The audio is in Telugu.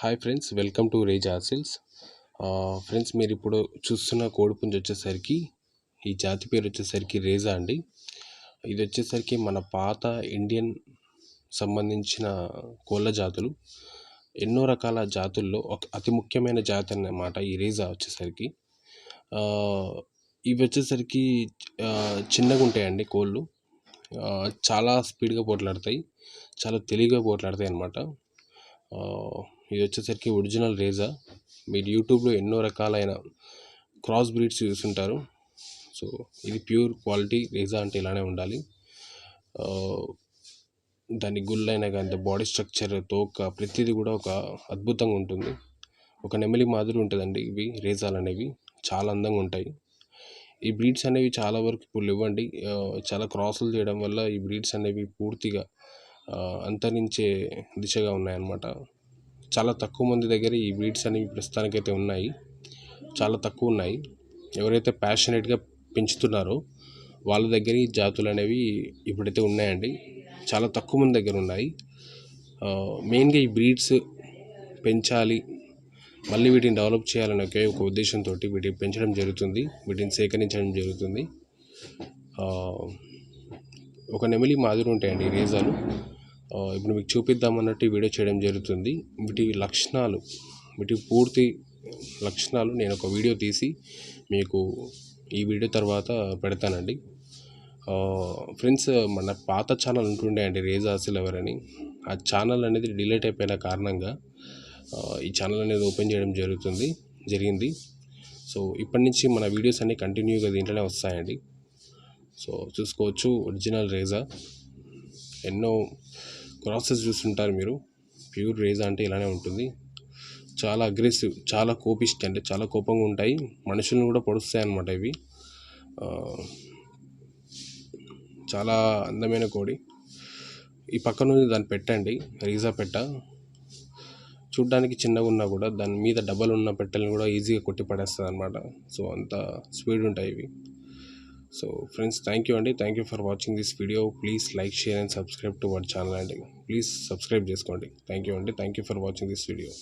హాయ్ ఫ్రెండ్స్ వెల్కమ్ టు రేజ్ ఆర్సిల్స్ ఫ్రెండ్స్ మీరు ఇప్పుడు చూస్తున్న కోడిపుంజు వచ్చేసరికి ఈ జాతి పేరు వచ్చేసరికి రేజా అండి. ఇది వచ్చేసరికి మన పాత ఇండియన్ సంబంధించిన కోళ్ళ జాతులు. ఎన్నో రకాల జాతుల్లో ఒక అతి ముఖ్యమైన జాతి అన్నమాట ఈ రేజా వచ్చేసరికి. ఇవి వచ్చేసరికి చిన్నగా ఉంటాయండి కోళ్ళు. చాలా స్పీడ్గా పోట్లాడతాయి. చాలా తెలివిగా పోట్లాడతాయి అన్నమాట. ఇది వచ్చేసరికి ఒరిజినల్ రేజా మీరు యూట్యూబ్లో ఎన్నో రకాలైన క్రాస్ బ్రీడ్స్ చూస్తుంటారు. సో ఇది ప్యూర్ క్వాలిటీ రేజా అంటే ఇలానే ఉండాలి. దాని గుళ్ళైనా కానీ బాడీ స్ట్రక్చర్ తోక ప్రతిదీ కూడా ఒక అద్భుతంగా ఉంటుంది. ఒక నెమలి మాదిరి ఉంటుందండి ఇవి రేజాలు అనేవి. చాలా అందంగా ఉంటాయి. ఈ బ్రీడ్స్ అనేవి చాలా వరకు ఇప్పుడు ఇవ్వండి చాలా క్రాసులు చేయడం వల్ల ఈ బ్రీడ్స్ అనేవి పూర్తిగా అంతరించే దిశగా ఉన్నాయన్నమాట. చాలా తక్కువ మంది దగ్గర ఈ బ్రీడ్స్ అనేవి ప్రస్తుతానికైతే ఉన్నాయి. చాలా తక్కువ ఉన్నాయి. ఎవరైతే ప్యాషనేట్గా పెంచుతున్నారో వాళ్ళ దగ్గర ఈ జాతులు అనేవి ఇప్పుడైతే ఉన్నాయండి. చాలా తక్కువ మంది దగ్గర ఉన్నాయి. మెయిన్గా ఈ బ్రీడ్స్ పెంచాలి మళ్ళీ వీటిని డెవలప్ చేయాలనే ఒకే ఒక ఉద్దేశంతో వీటిని పెంచడం జరుగుతుంది వీటిని సేకరించడం జరుగుతుంది. ఒక నెమిలి మాదిరి ఉంటాయండి ఈ రేజాలు. ఇప్పుడు మీకు చూపిద్దామన్నట్టు ఈ వీడియో చేయడం జరుగుతుంది. వీటి లక్షణాలు వీటి పూర్తి లక్షణాలు నేను ఒక వీడియో తీసి మీకు ఈ వీడియో తర్వాత పెడతానండి. ఫ్రెండ్స్ మన పాత ఛానల్ ఉంటుండే అండి రేజా అసలు ఎవరని ఆ ఛానల్ అనేది డిలీట్ అయిపోయిన కారణంగా ఈ ఛానల్ అనేది ఓపెన్ చేయడం జరుగుతుంది జరిగింది. సో ఇప్పటి నుంచి మన వీడియోస్ అన్నీ కంటిన్యూగా దీంట్లోనే వస్తాయండి. సో చూసుకోవచ్చు ఒరిజినల్ రేజా. ఎన్నో ప్రాసెస్ చూస్తుంటారు మీరు. ప్యూర్ రేజ్ అంటే ఇలానే ఉంటుంది. చాలా అగ్రెసివ్ చాలా కోపిస్ట్ అంటే చాలా కోపంగా ఉంటాయి. మనుషులను కూడా పొడుస్తాయి అన్నమాట ఇవి చాలా అందమైన కోడి. ఈ పక్కన నుంచి దాన్ని పెట్టండి. రీజా పెట్ట. చూడ్డానికి చిన్నగా ఉన్నా కూడా దాని మీద డబ్బలు ఉన్న పెట్టెలను కూడా ఈజీగా కొట్టి పడేస్తుంది అనమాట సో అంత స్పీడ్ ఉంటాయి ఇవి. సో ఫ్రెండ్స్ థ్యాంక్ యూ అండి thank you for watching this video please like share and subscribe to our channel అండి ప్లీజ్ సబ్స్క్రైబ్ చేసుకోండి థ్యాంక్ యూ అండి thank you for watching this video